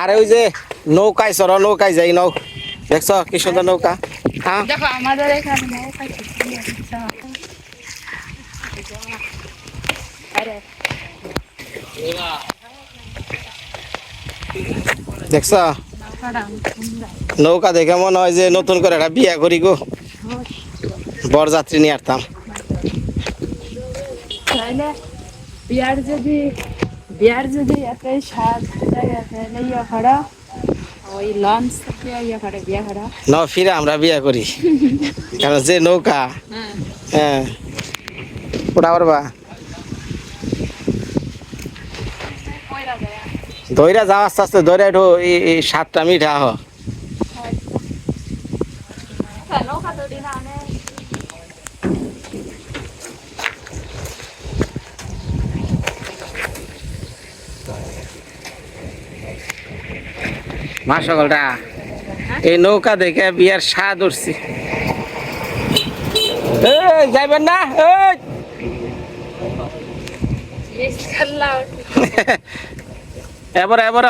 আরে ওই যে নৌকায় চড় নৌকায় যাই নৌ দেখছ কি সুন্দর নৌকা? হ্যাঁ? দেখো আমাদের এখানে দেখছ? নৌকা দেখে মনে হয় যে নতুন করে একটা বিয়া করি গো। বরযাত্রী নিয়ে আসতাম। বিয়ার যদি বিয়ার যদি ওই লঞ্চ থেকে ইয়ে করে বিয়ে না, ফিরে আমরা বিয়ে করি। কারণ যে নৌকা হ্যাঁ। হ্যাঁ ওটা যায় দইরা যাওয়া আস্তে আস্তে দইরা একটু সাতটা মিঠা হ মা সকলটা এই নৌকা দেখে বিয়ার স্বাদ উঠছি। যাইবেন না? এবার এবার।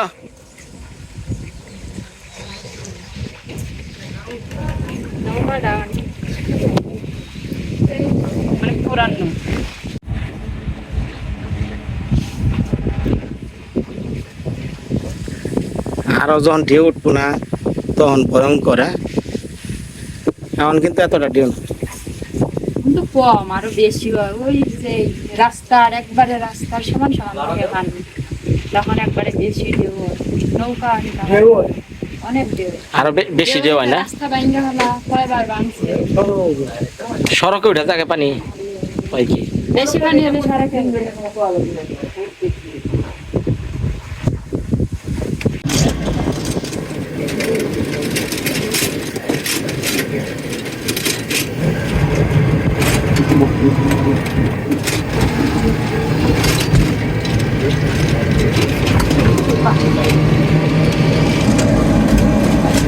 মানে পুরানো। আরও যখন ঢেউ উঠবো না তখন ভয়ঙ্কর হ্যাঁ? এখন কিন্তু এতটা ঢেউ না। কিন্তু কম আরও বেশি হয়। ওই যে রাস্তার একবারে রাস্তার সমান সমান পানি তখন একবারে বেশি ঢেউ হয়। নৌকা। অনেক ঢেউ। আরও বেশি ঢেউ হয় না? রাস্তা বাইঙ্গা হলা কয়বার ভাঙছে? সড়কে উঠে থাকে পানি? হয় কি? বেশি পানি হলে সারা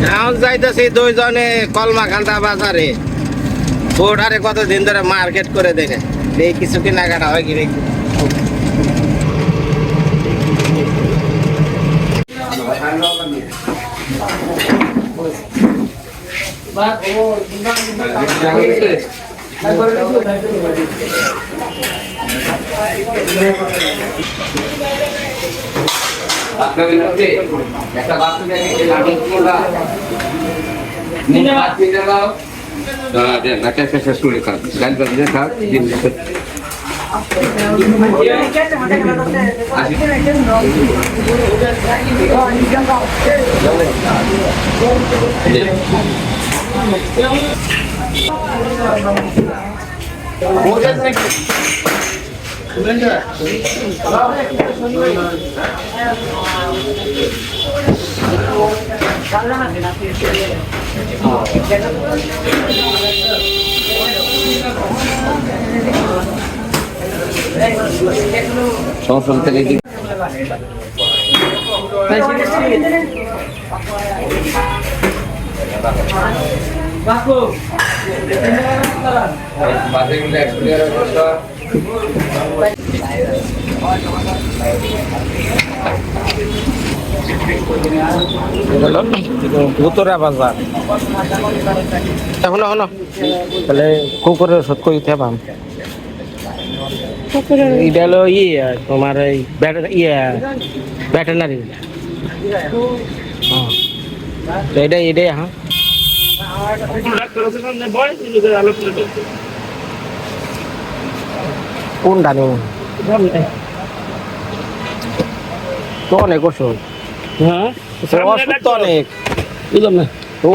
এখন যাইতেছি দুইজনে কলমা খান্তা বাজারে। বোর্ডারে কতদিন ধরে মার্কেট করে দেখে এই কিছু কেনাকাটা হয় কি একটা নাচা শেষ শুনে খাও গান বাজলে খাও দিন সংসদ থেকে দিন বাজেগুলো উত্তরা বাজার। এখন এখন তাহলে কুকুরের ওষুধ কই পাম? এটা হলো ইয়ে তোমার এই ইয়ে ব্যাটারি তো এটা এটাই হ্যাঁ। কোনটা নেব? তো অনেক ওষুধ হ্যাঁ? ওষুধ তো অনেক। বুঝলাম না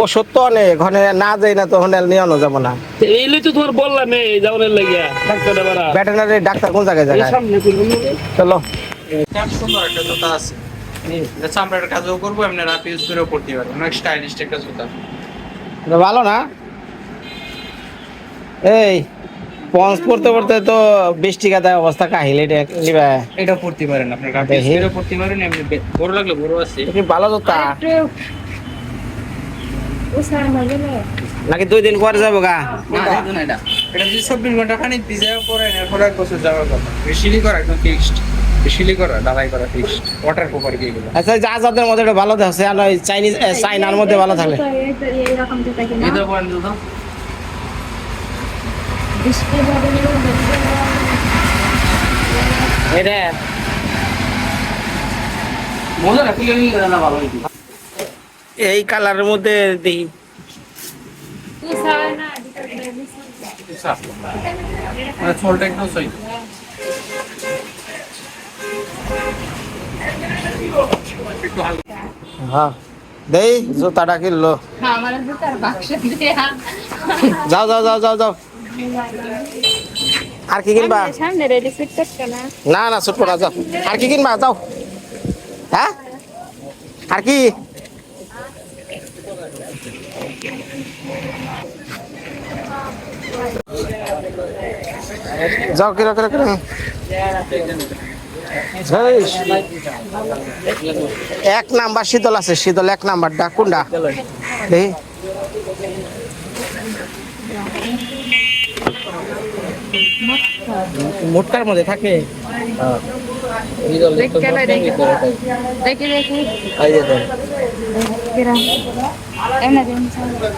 ওষুধ তো অনেক ওখানে না যাই না তখন নিয়ে যাব না। এই তো তোমার বললাম এই যাওয়ার লাগিয়া ডাক্তার ভেটেনারি ডাক্তার কোন জায়গায়? চলো। সুন্দর একটা জুতা আছে। চামড়ার কাজও করব এমনি ইউজ করেও পড়তে পারব। অনেক স্টাইলিশ একটা জুতা। ভালো না? এই পঞ্চ পড়তে পড়তে তো বিশ টাকা দেয় অবস্থা কাহিল এটা পড়তে পারেন আপনার পড়তে পারেন এমনি বড় লাগলে বড় আছে। ভালো মাঝে না নাকি দুই দিন পরে যাব গা? না এটা। এটা যদি চব্বিশ ঘণ্টা খানি ভিজে পরে এরপরে এক বছর যাওয়ার কথা। বেশি করা একদম ফিক্সড শিলি করা ডালাই করা ফিক্সড ওয়াটার প্রপার কি এগুলো। আচ্ছা যা যাদের মধ্যে এটা ভালো আছে আর ওই চাইনিজ চাইনার মধ্যে ভালো থাকলে। এইরকম জুতা কিনা এটা পয়েন্ট দাও এটা মজা না না ভালো এই কালারের মধ্যে দেখি ছোলটা একটু সই একটু হালকা হ্যাঁ। দেই জুতাটা কিনলো। যাও যাও যাও যাও যাও। আর কি কিনবা? না না, ছোট না যাও। আর কি কিনবা? যাও। হ্যাঁ? আর কি? যাও কিরো কিরো কিরো এক নাম্বার শীতল আছে শীতল এক নাম্বারটা কোনটা? দেখি। মোটকার মধ্যে থাকে। দেখি দেখি। কিরম এমনি দিন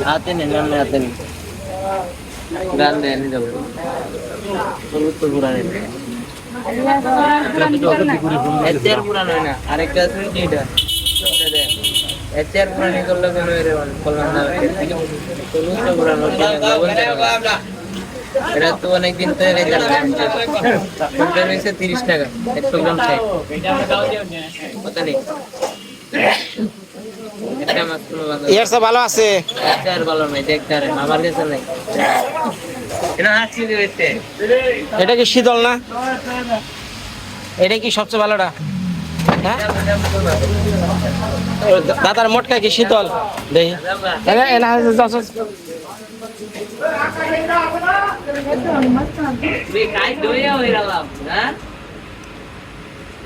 হাতে নেন হাতে নেন গান যাব তো পুরা নেন এর চেয়ার পুরা না। আরেকটা আছে যেটা এর চেয়ার করলে কেন এর কলমান না হলুদ তো এটা তো অনেক দিন তো রেজাল্ট হয়েছে তিরিশ টাকা একশো গ্রাম চাই কথা নেই। সব ভালো আছে। ভালো নাই দেখতে আমার কাছে নাই। এটা কি শীতল না? এটা কি সবচেয়ে ভালোটা? হ্যাঁ? দাদার মোটকা কি শীতল? দেখি এনা এনা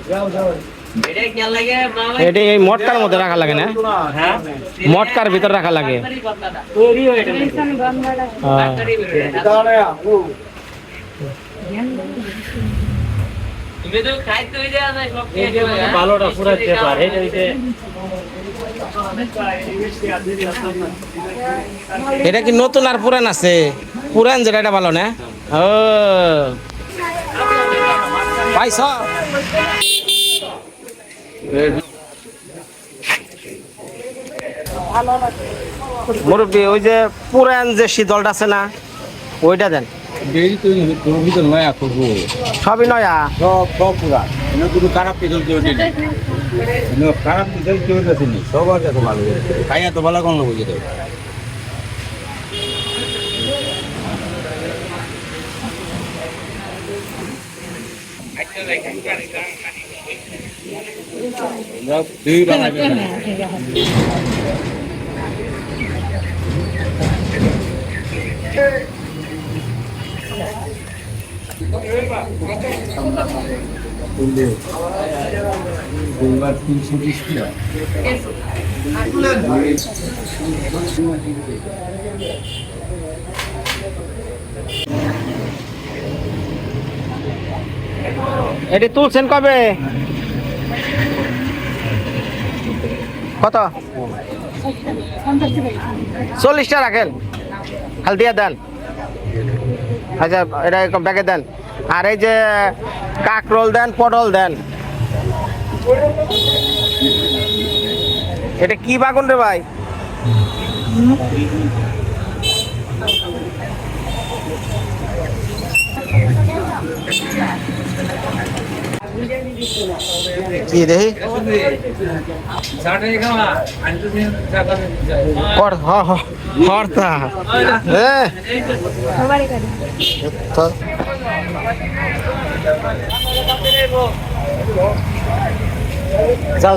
যাও, যাও। এটা এই মটকার মধ্যে রাখা লাগে না? হ্যাঁ? মটকার ভিতর রাখা লাগে। ভালোটা পারে এটা কি নতুন আর পুরান আছে? পুরান যেটা এটা ভালো না? ও। পাইছ? মুরব্বী ওই যে পুরান যে শীতলটা আছে না ওইটা দেন। সবই নয়া? সব সব পুরা কোনো খারাপ পিতল কেউ নেই খারাপ পিতল কেউ দেখেনি। সব আছে তো ভালো খাইয়া তো ভালো কোনো বুঝে দেবে দুইবার তিনশো বিশ এটি তুলছেন কবে? কত? চল্লিশটা রাখেন। হালদিয়া দেন। আচ্ছা এটা এরকম ব্যাগে দেন। আর এই যে কাকরোল দেন, পটল দেন। এটা কি বাগুন রে ভাই? যাও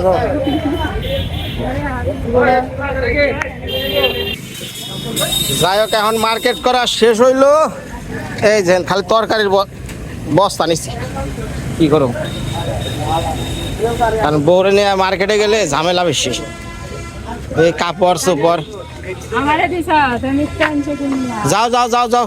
যাই হোক এখন মার্কেট করা শেষ হইল। এই যে খালি তরকারির বস্তা নিচ্ছি কি করো? কারণ বউরে নিয়ে মার্কেটে গেলে ঝামেলা বেশি। এই কাপড় চোপড়। যাও যাও যাও যাও।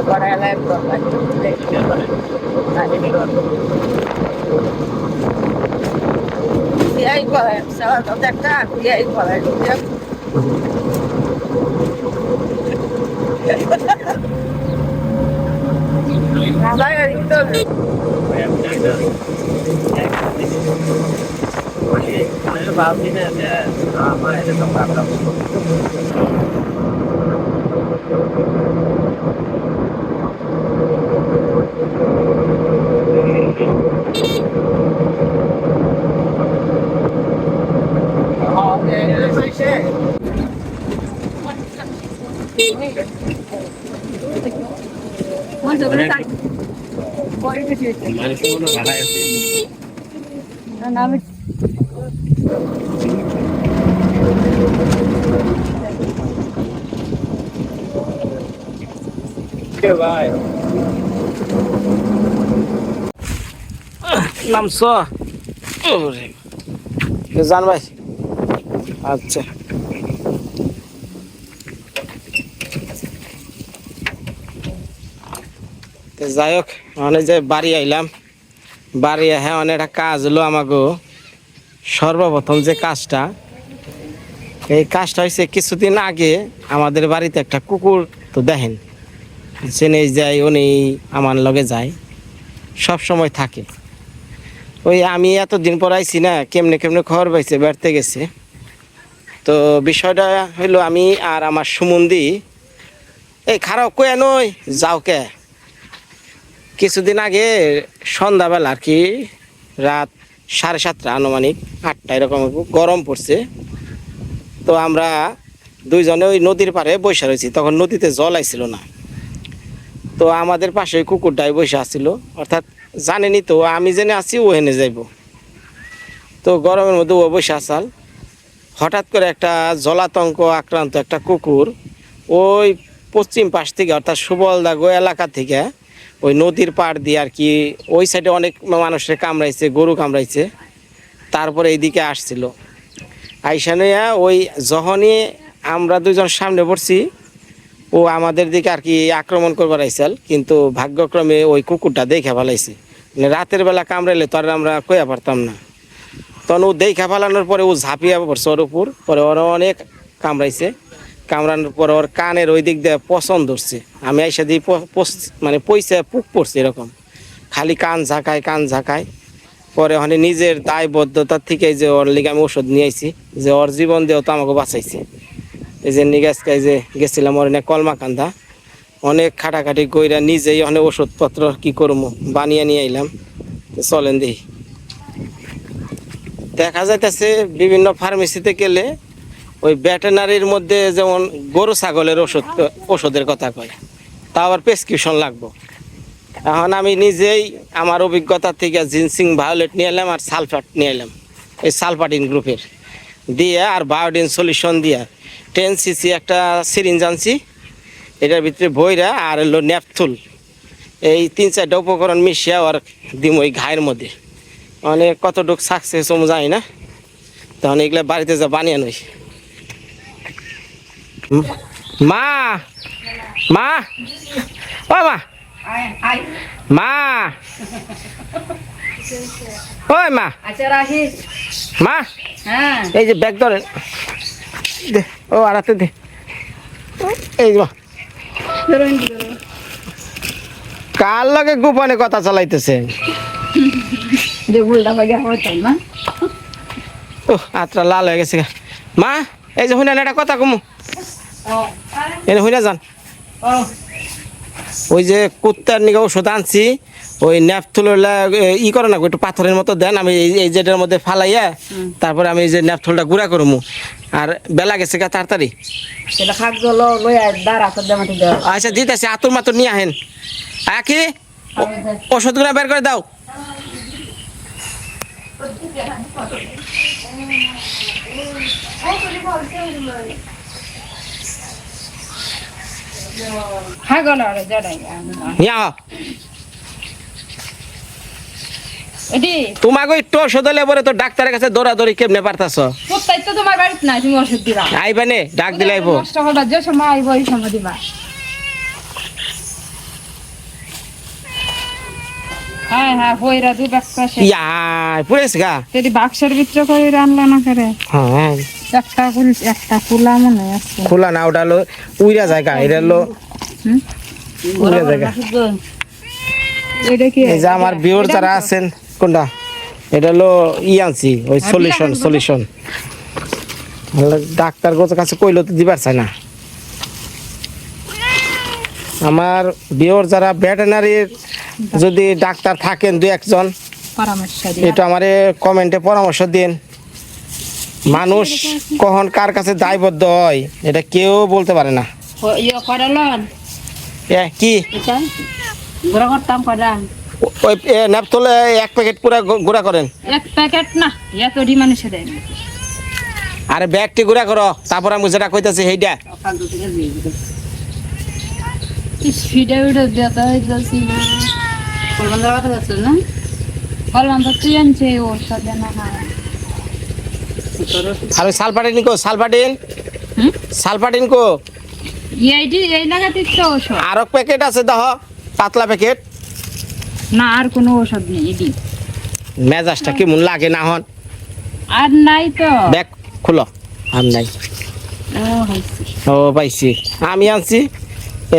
আমার লাগতো না এটা কি রাখো তারা তো পারবেন না আমার আমার টাকা দিলা বলে তো চাল দিন না না না তো কি পারবে না কি বা Aí, qual নামে নামছ। জান ভাই। আচ্ছা। যাই হোক মানে যে বাড়ি আইলাম বাড়ি হ্যাঁ অনেক একটা কাজ হলো আমাকে সর্বপ্রথম যে কাজটা এই কাজটা হয়েছে কিছুদিন আগে আমাদের বাড়িতে একটা কুকুর তো দেখেন চেনে যায়, উনি আমার লগে যায়। সব সময় থাকে। ওই আমি এতদিন পর আইছি না, কেমনে কেমনে খবর পাইছে, বেড়তে গেছে। তো বিষয়টা হইল আমি আর আমার সুমন্দি, এই খারাপ কয়ে নই, যাও কে? কিছুদিন আগে সন্ধ্যাবেলা আর কি, রাত সাড়ে সাতটা আনুমানিক, আটটা এরকম গরম পড়ছে। তো আমরা দুইজনে ওই নদীর পাড়ে বসে রয়েছি, তখন নদীতে জল আইছিল না। তো আমাদের পাশে কুকুরটাই বসে আসছিল অর্থাৎ জানেনি তো, আমি জেনে আছি ও এনে যাইব। তো গরমের মধ্যে ও বসে আসাল হঠাৎ করে একটা জলাতঙ্ক আক্রান্ত একটা কুকুর ওই পশ্চিম পাশ থেকে, অর্থাৎ সুবলদাগো এলাকা থেকে, ওই নদীর পাড় দিয়ে আর কি, ওই সাইডে অনেক মানুষের কামড়াইছে, গরু কামড়াইছে, তারপরে এইদিকে আসছিল। আইসানিয়া ওই যখনই আমরা দুজন সামনে পড়ছি ও আমাদের দিকে আর কি আক্রমণ করবার আইসাল, কিন্তু ভাগ্যক্রমে ওই কুকুরটা দেখে ফেলাইছে। মানে রাতের বেলা কামড়াইলে তো আর আমরা কইয়া পারতাম না। তখন ও দেখা ফেলানোর পরে ও ঝাঁপিয়া পড়ছে ওর উপর, পরে ওর অনেক কামড়াইছে। কামড়ানোর পরে ওর কানের ওই দিক দিয়ে পছন্দ ধরছে। আমি আইসা দিয়ে মানে পয়সা পুক পড়ছে এরকম। খালি কান ঝাঁকায় কান ঝাঁকায়। পরে ওখানে নিজের দায়বদ্ধতার থেকে যে ওর লিগে আমি ওষুধ নিয়ে আইছি, যে ওর জীবন দিয়েও তো আমাকে বাঁচাইছে। এই যে নিগাজকে এই যে গেছিলাম এনে কলমাকান্দা। অনেক খাটাখাটি কইরা নিজেই অনেক ওষুধপত্র কি করব বানিয়ে নিয়ে আইলাম। চলেন দেখি। দেখা যাইতেছে বিভিন্ন ফার্মেসিতে গেলে ওই ভেটেনারির মধ্যে যেমন গরু ছাগলের ওষুধ, ওষুধের কথা কয় তা আবার প্রেসক্রিপশন লাগবো। এখন আমি নিজেই আমার অভিজ্ঞতা থেকে জিনসিং ভায়োলেট নিয়ে এলাম আর সালফাট নিয়ে এলাম। এই সালফাটিন গ্রুপের। দিয়ে আর বায়োডিন সলিউশন দিয়ে টেন সিসি একটা সিরিঞ্জ আনছি। এটার ভিতরে বইরা আর হলো ন্যাপথুল। এই তিন চারটা উপকরণ মিশিয়ে আর দিম ওই ঘায়ের মধ্যে। মানে কতটুকু সাকসেস আমি জানি না। তখন এগুলা বাড়িতে যা বানিয়ে নই মা মা ও মা মা ওই মা আচ্ছা মা হ্যাঁ। এই যে ব্যাগ ধরেন। দে ও আড়াতে দে। এই কার লগে গোপনে কথা চালাইতেছে? ও আত্রা লাল হয়ে গেছে মা এই যে শুনে একটা কথা কমু। এনে শুনে যান। ওই যে কুত্তার নিকে ওষুধ আনছি। ওই ন্যাপথুলটা ই করে না একটু পাথরের মতো দেন আমি এই যেটার মধ্যে ফালাইয়া তারপরে আমি এই যে ন্যাপথুলটা গুঁড়া করব আর বেলা গেছে গা তাড়াতাড়ি। আচ্ছা দিতেছি আতুর মাতুর নিয়ে আহেন। আকি ওষুধগুলো বের করে দাও। খাই গেল আর জড়াই নিয়ে আহ এটি তোমাকে একটু ওষুধ হলে পরে তো ডাক্তারের কাছে দৌড়াদৌড়ি কেমনে পারতাছ? কোথায় তো তোমার বাড়িতে নাই তুমি ওষুধ দিবা। আইবা নে ডাক দিলে আইবো। নষ্ট করবা যে সময় আইব ওই সময় দিবা। হ্যাঁ হ্যাঁ বইরা দু ব্যাগ পাশে ইয়া পুরেছ গা। যদি বাক্সের ভিতরে করে রান্না না করে? হ্যাঁ। একটা ফুল একটা ফুলা মনে আছে। খোলা না ওটা হলো উইরা জায়গা এটা হলো উইরা জায়গা। এটা কি? এই যে আমার বিওর যারা আছেন কোনটা? এটা হলো ই আনছি ওই সলিউশন সলিউশন ডাক্তার কাছে কইলো তো দিবার চায় না। আমার বিওর যারা ভেটেনারির যদি ডাক্তার থাকেন দু একজন এটা আমারে কমেন্টে পরামর্শ দিন। মানুষ কখন কার কাছে দায়বদ্ধ হয় এটা কেউ বলতে পারে না। ইয়ে কি? ওই ন্যাপথলে এক প্যাকেট পুরা গুঁড়া করেন। এক প্যাকেট না এত ডি মানুষে দেয়। আরে ব্যাগটি গুঁড়া করো তারপর আমি যেটা কইতাছি সেইটা। স্পিডে উঠে যেতে হইতেছি না। কলবান দেওয়া কথা যাচ্ছে না? কলবান তুই আনছে ওর সাথে না আর ওই সালফাটিন কো সালফাটিন? সালফাটিন কো? এইটি এই লাগাতে তো আর এক প্যাকেট আছে দেহ পাতলা প্যাকেট না আর কোনো ওষুধ নেই এটি মেজাজটা কেমন লাগে না হন? আর নাই তো। ব্যাগ খুলো। আর নাই। ও পাইছি। আমি আনছি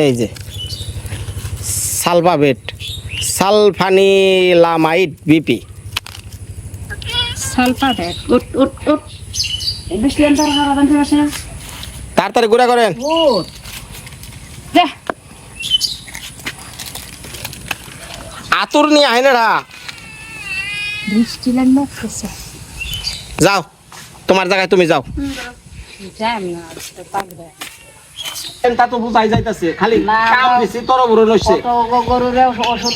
এই যে সালফাবেট সালফানিলামাইড বিপি। তার খাবার থেকে আসে তাড়াতাড়ি গুঁড়া করেন উঠ যা আতুর নিয়ে আহেন রা। বৃষ্টি আসতেছে যাও তোমার জায়গায় তুমি যাও। যাই না তো পাকবে তা তো বুঝাই যাইতাছে খালি না, কাম গো। বেশি তরবুরো নইছে কত গরুরে ওষুধ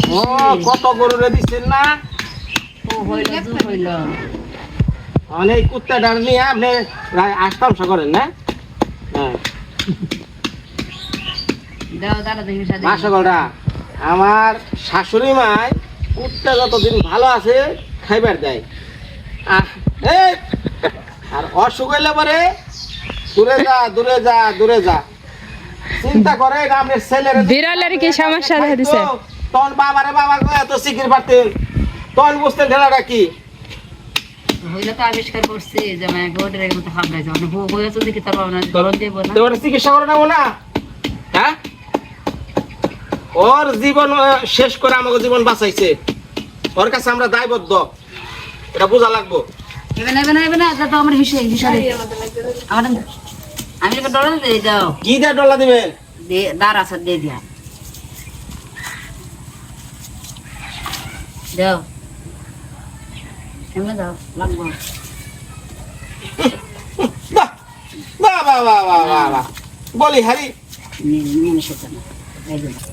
কত গরুরে দিচ্ছেন না? ও হইল হইল। মানে নিয়ে আপনি প্রায় আষ্টাংশ করেন না? হ্যাঁ। দাও দাঁড়া দেখি সাথে। মাসকলরা আমার শাশুড়ি মায় কুত্তা যতদিন ভালো আছে খাইবার দেয়। আহ, আর অসুখ হইলে পরে দূরে যা দূরে যা দূরে যা। চিন্তা করে এটা আপনার ছেলের বিড়ালের কি সমস্যা দেখা দিছে? তখন বাবারে বাবা কয়ে এত সিকির পারতেন তখন বুঝতেন ঢেলাটা কি? হইলে তো আবিষ্কার করছে যে মানে গোডের মতো হাবড়াইছে মানে হো হয়েছে দেখি তার বাবা না গরম দেবো না। তো চিকিৎসা করে নেব না? হ্যাঁ? ওর জীবন শেষ করে আমাকে জীবন বাঁচাইছে ওর কাছে আমরা দায়বদ্ধ এটা বোঝা লাগবো না এবে না এবে না এটা তো আমার হিসেবে হিসাবে আমার আমি ডলার দিয়ে দাও কি দিয়ে ডলা দিবেন দাঁড় আছে দিয়ে দিয়া দাও এমনি দাও লাগবো বাহ বাহ বাহ বাহ বাহ বাহ বাহ বলি হারি নিয়ে নিয়ে সেটা না।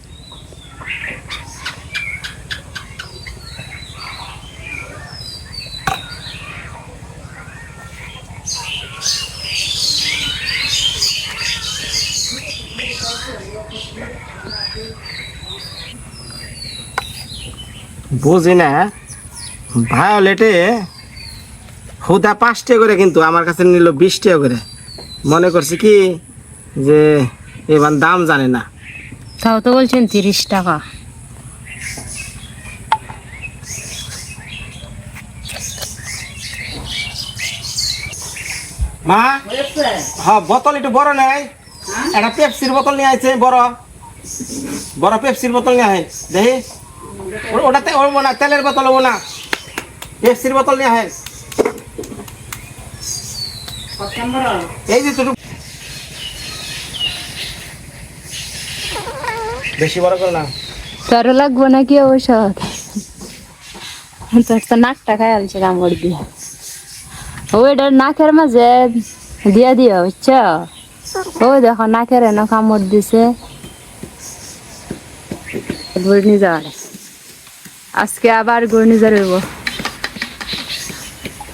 বুঝি না ভায়োলেটে হুদা পাঁচটা করে কিন্তু আমার কাছে নিল বিশ টাকা করে। মনে করছি কি যে এবার দাম জানে না। তাও তো বলছেন তিরিশ টাকা। মা হ্যাঁ বোতল একটু বড় নেই একটা পেপসির বোতল নিয়ে আইছে বড়। বড় পেপসির বোতল নিয়ে আয়। দেখি। ওটাতে ওরবো না, তেলের বোতল হব না। পেপসির বোতল নিয়ে আয়। এই যে তুটু বেশি বড় করে না। তোর লাগবো নাকি ঔষধ? নাকটা খাই আলছে কামড় দিয়ে। ওইটা নাকের মাঝে দিয়া দিও, বুঝছ? ওই দেখো, নাকের এনে কামড় দিছে। ঘূর্ণিঝড় আজকে আবার ঘূর্ণিঝড় হইব।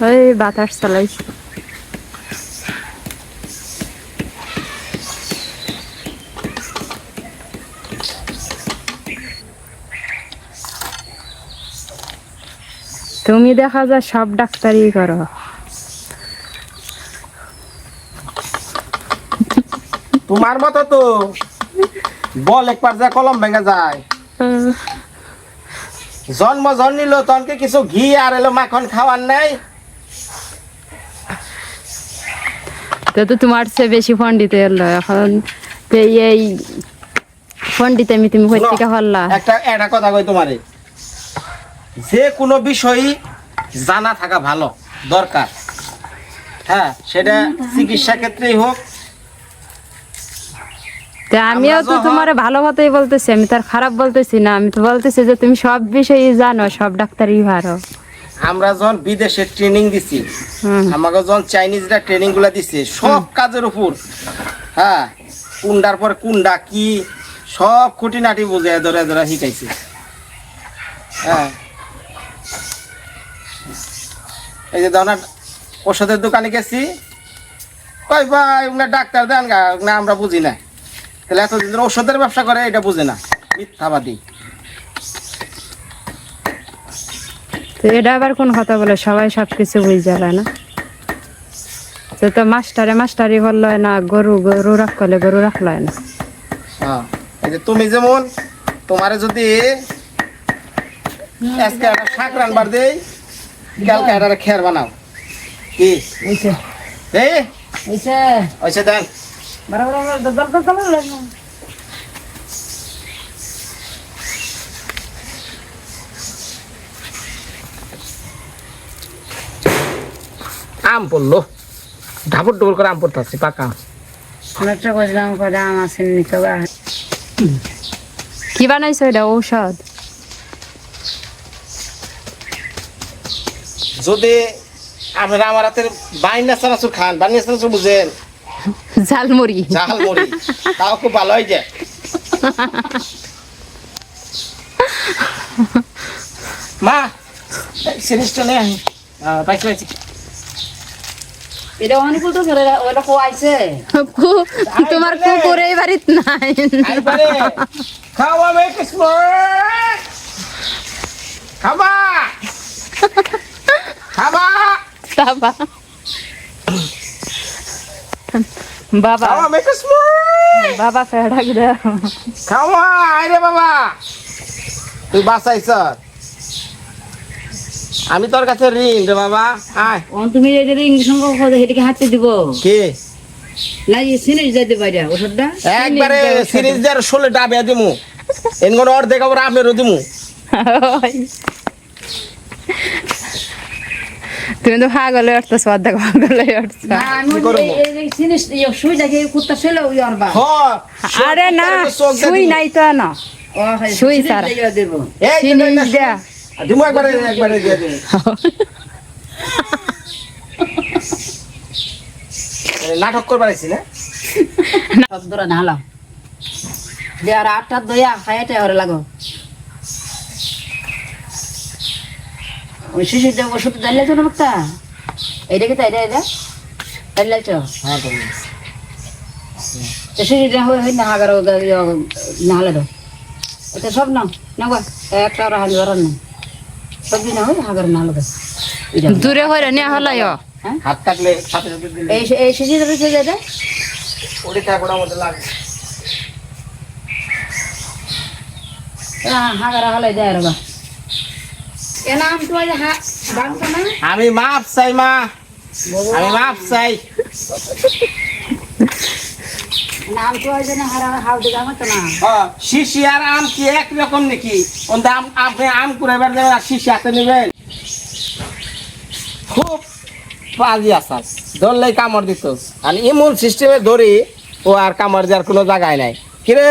ওই বাতাস চালাইছে তুমি দেখা যায় সব ডাক্তারই করো। তোমার মতো তো বল একবার যা কলম ভেঙে যায়। জন্ম জন্মিল তনকে কিছু ঘি আর এলো মাখন খাওয়ার নাই। তো তো তোমার চেয়ে বেশি পণ্ডিত এলো এখন তো এই পণ্ডিত আমি তুমি কই থেকে হল্লা একটা একটা কথা কই তোমারে। যে কোনো বিষয়ই জানা থাকা ভালো দরকার। হ্যাঁ সেটা চিকিৎসা ক্ষেত্রেই হোক তো আমিও তো তোমার ভালো কথাই বলতেছি আমি তার খারাপ বলতেছি না। আমি তো বলতেছি যে তুমি সব বিষয়ই জানো সব ডাক্তারই ভালো। আমরা যখন বিদেশে ট্রেনিং দিছি আমাকে যখন চাইনিজরা ট্রেনিংগুলা দিচ্ছে সব কাজের উপর হ্যাঁ কুন্ডার পর কুন্ডা কি সব খুঁটিনাটি বুঝে ধরে ধরে শিখাইছে। হ্যাঁ। এই যে ধরনের ওষুধের দোকানে গেছি কই ভাই ডাক্তার দেন গা না আমরা বুঝি না। তাহলে এতদিন ধরে ওষুধের ব্যবসা করে এটা বুঝে না। মিথ্যাবাদী। তো এটা আবার কোন কথা বলে সবাই সব কিছু বুঝে যাবে না। তো তো মাস্টারে মাস্টারি করল না গরু গরু রাখলে গরু রাখল না। হ্যাঁ এই যে তুমি যেমন তোমারে যদি আজকে একটা শাক রান্নার দেই কালকে একটা খের বানাও। কি? এই? ওইসে দেন আম পড়ল ঢাপুর ডুবুর করে আম পড়তে পাকা অনেকটা আম কি বানাইছো এটা ঔষধ? যদি আপনারা আমার হাতের বাইনা চানাচুর খান বাইনা চানাচুর বুঝেন ঝালমুড়ি। ঝাল মুড়ি তাও খুব ভালো হয় যায় মা সিরিজটা নে পাইছি পাইছি। এটা অনেক তো ধরে ওটা কোয়াইছে কু- তোমার কুকুর এই বাড়িত নাই। আইবারে। খাওয়া কৃষ্ণ খাবা। খাবা। বাবা বাবা বাবা খাওয়া আইরে বাবা তুই আমি তোর কাছে ঋণ রে বাবা। আয়। অন তুমি এই যে ইংলিশ সঙ্গ হেদিকে হাতে দিব। কে? না এই সিনিস যাইতে পারে ওষুধটা? একবারে সিরিজ ডাবিয়া দিমু। এনগন অর্ধেক আবার আমেরও দিমু। তুমি তো পাগলে উঠতেছ অর্ধেক পাগলে উঠছ আরে না শুই নাই তো না। ও হয় দেয়া দিয়ে। এ, নাটক করবার আইছি না? ধরে নালাম দে আর আটটা দইয়া খাইতে ওরে লাগো। ওই ওষুধ তো না একটা এইটা কি তাই এটা তো হ্যাঁ তো তো শিশু হই হই না হাগার না হলে তো। এটা সব নাও একটা ওরা হালি ওরা না সবজি না হয় হাগার না আলাদা দূরে হইরে নিয়ে হলাই হাত থাকলে সাথে সাথে এই এই ওটি মধ্যে লাগে। হাগারা হলাই দেয় রে বা এ নাম তো আজ হা বাংলা না আমি মাপ চাই মা। আমি মাপ চাই। শিশি আর আম কি এক রকম নাকি ওন আম আপনি আম কুড়াইবার যাবেন আর শিশি হাতে নেবেন খুব পাজি আসাস ধরলেই কামড় দিত আর এমন সিস্টেমে ধরি ও আর কামড় দেওয়ার কোনো জায়গায় নাই। কিরে?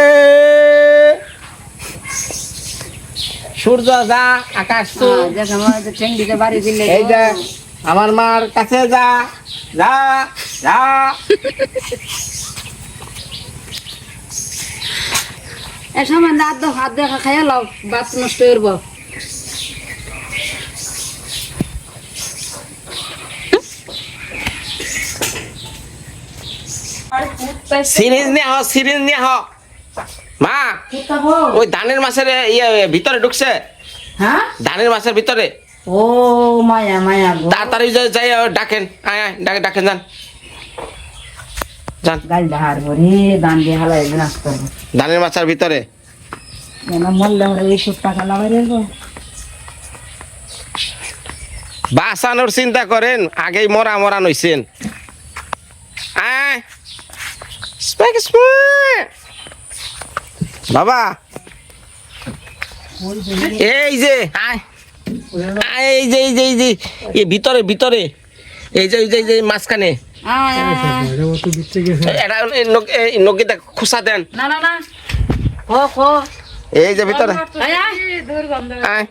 সূর্য যা আকাশ দিলে এই যে আমার মার কাছে যা যা যা। হাত দেখা খাইয়া লাও বাত নষ্ট করব সিরিজ নিয়ে হ সিরিজ নিয়ে হ। মা ওই ধানের মাছের ইয়ে ভিতরে ঢুকছে। হ্যাঁ? ধানের মাছের ভিতরে। ও মায়া মায়া তাড়াতাড়ি যাই ডাকেন আয় আয় ডাকে ডাকেন যান। যান। গাল ডাহার ভরে দান দিয়ে হালাই বিনাশ করব ধানের মাছের ভিতরে। আমরা টাকা লাগাই বাঁচানোর চিন্তা করেন আগেই মরা মরা নইছেন। আয়। Spike Spike. বাবা। এই যে। এই যে এই যে এই যে। এই ভিতরে ভিতরে। এই যে এই যে এই যে মাঝখানে। নকিটা খুসা দেন। না না না। খো খো এই যে ভিতরে। আয় আয়।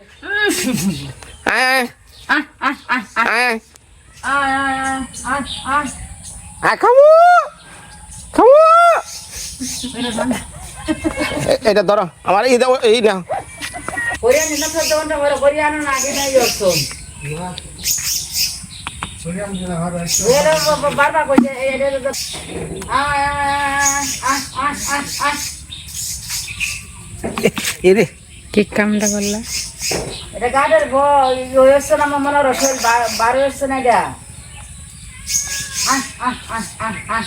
এটা ধরো আমার এই দাও এই না কি কামটা করলা এটা গাডের বই না মনে বারো হচ্ছে না এটা আহ আহ আহ আহ আহ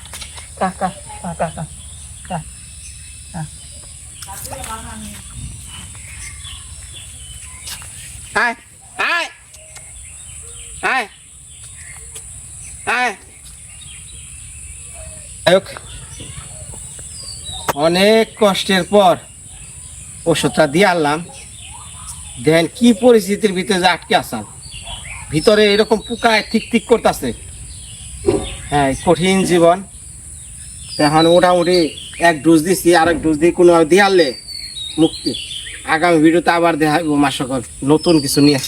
অনেক কষ্টের পর ওষুধটা দিয়ে আনলাম। দেখেন কি পরিস্থিতির ভিতরে যে আটকে আসাম ভিতরে এরকম পোকায় ঠিক ঠিক করতেছে। হ্যাঁ কঠিন জীবন। এখন মোটামুটি এক ডোজ দিছি আর এক ডোজ দিয়ে কোনো দিয়ে আনলে মুক্তি। আগামী ভিডিওতে আবার দেখাবো মাসকর নতুন কিছু নিয়ে।